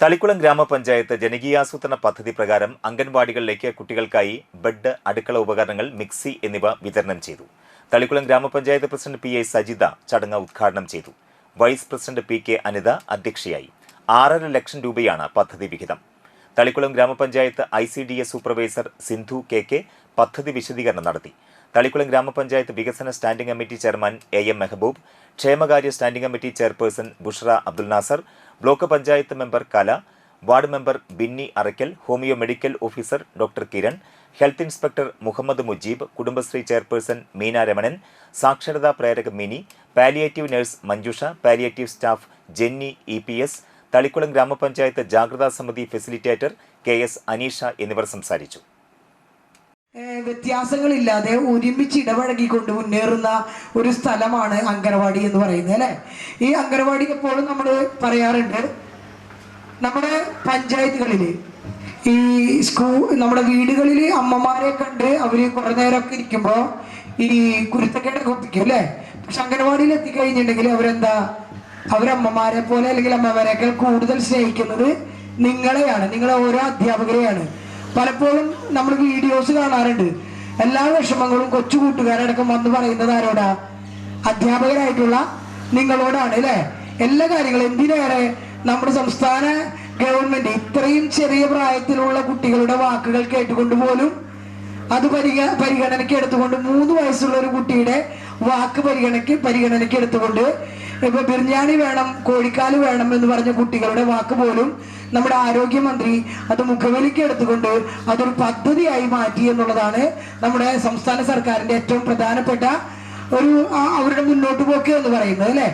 തളിക്കുളം ഗ്രാമപഞ്ചായത്ത് ജനകീയാസൂത്രണ പദ്ധതി പ്രകാരം അംഗൻവാടികളിലേക്ക് കുട്ടികൾക്കായി ബെഡ് അടുക്കള ഉപകരണങ്ങൾ മിക്സി എന്നിവ വിതരണം ചെയ്തു. തളിക്കുളം ഗ്രാമപഞ്ചായത്ത് പ്രസിഡന്റ് പി എ സജിത ചടങ്ങ് ഉദ്ഘാടനം ചെയ്തു. Vice president P K Anitha അധ്യക്ഷയായി. ആറര ലക്ഷം രൂപയാണ് പദ്ധതി വിഹിതം. തളിക്കുളം ഗ്രാമപഞ്ചായത്ത് I C D S supervisor Sindhu K K പദ്ധതി വിശദീകരണം നടത്തി. തളിക്കുളം ഗ്രാമപഞ്ചായത്ത് വികസന standing committee chairman A M Mehaboob ക്ഷേമകാര്യ standing committee chairperson Bushra Abdul Nasar block panchayat member Kala ward member Binny Arackal homeo medical officer doctor Kiran health inspector Muhammad Mujeeb Kudumbashree chairperson Meena Ramanan സാക്ഷരതാ പ്രേരക Mini palliative nurse Manjusha palliative staff Jenny E P S Thalikulam ഗ്രാമപഞ്ചായത്ത് ജാഗ്രതാ സമിതി facilitator K S Aneesha എന്നിവർ സംസാരിച്ചു. വ്യത്യാസങ്ങളില്ലാതെ ഒരുമിച്ച് ഇടപഴകിക്കൊണ്ട് മുന്നേറുന്ന ഒരു സ്ഥലമാണ് അങ്കനവാടി എന്ന് പറയുന്നത് അല്ലെ? ഈ അങ്കനവാടി എപ്പോഴും നമ്മൾ പറയാറുണ്ട് നമ്മുടെ പഞ്ചായത്തുകളിൽ ഈ സ്കൂൾ നമ്മുടെ വീടുകളിൽ അമ്മമാരെ കണ്ട് അവർ കുറെ നേരമൊക്കെ ഇരിക്കുമ്പോൾ ഈ കുരുത്തക്കേടൊക്കെ ഒപ്പിക്കും അല്ലേ? പക്ഷെ അംഗനവാടിയിൽ എത്തിക്കഴിഞ്ഞിട്ടുണ്ടെങ്കിൽ അവരെന്താ അവരമ്മമാരെ പോലെ അല്ലെങ്കിൽ അമ്മമാരെക്കാൾ കൂടുതൽ സ്നേഹിക്കുന്നത് നിങ്ങളെയാണ് നിങ്ങളെ ഓരോ അധ്യാപകരെയാണ്. പലപ്പോഴും നമ്മൾ വീഡിയോസ് കാണാറുണ്ട്. എല്ലാ വിഷമങ്ങളും കൊച്ചു കൂട്ടുകാരടക്കം വന്ന് പറയുന്നത് ആരോടാ? അധ്യാപകരായിട്ടുള്ള നിങ്ങളോടാണ് അല്ലേ? എല്ലാ കാര്യങ്ങളും എന്തിനേറെ നമ്മുടെ സംസ്ഥാന ഗവൺമെന്റ് ഇത്രയും ചെറിയ പ്രായത്തിലുള്ള കുട്ടികളുടെ വാക്കുകൾ കേട്ടുകൊണ്ട് പോലും അത് പരിഗ പരിഗണനയ്ക്ക് എടുത്തുകൊണ്ട് മൂന്ന് വയസ്സുള്ള ഒരു കുട്ടിയുടെ വാക്ക് പരിഗണയ്ക്ക് പരിഗണനയ്ക്ക് എടുത്തുകൊണ്ട് ഇപ്പൊ ബിരിയാണി വേണം കോഴിക്കാൽ വേണം എന്ന് പറഞ്ഞ കുട്ടികളുടെ വാക്ക് പോലും നമ്മുടെ ആരോഗ്യമന്ത്രി അത് മുഖവലിക്ക് എടുത്തുകൊണ്ട് അതൊരു പദ്ധതിയായി മാറ്റി എന്നുള്ളതാണ് നമ്മുടെ സംസ്ഥാന സർക്കാരിന്റെ ഏറ്റവും പ്രധാനപ്പെട്ട ഒരു അവരുടെ മുന്നോട്ട് പോക്ക് എന്ന് പറയുന്നത് അല്ലേ?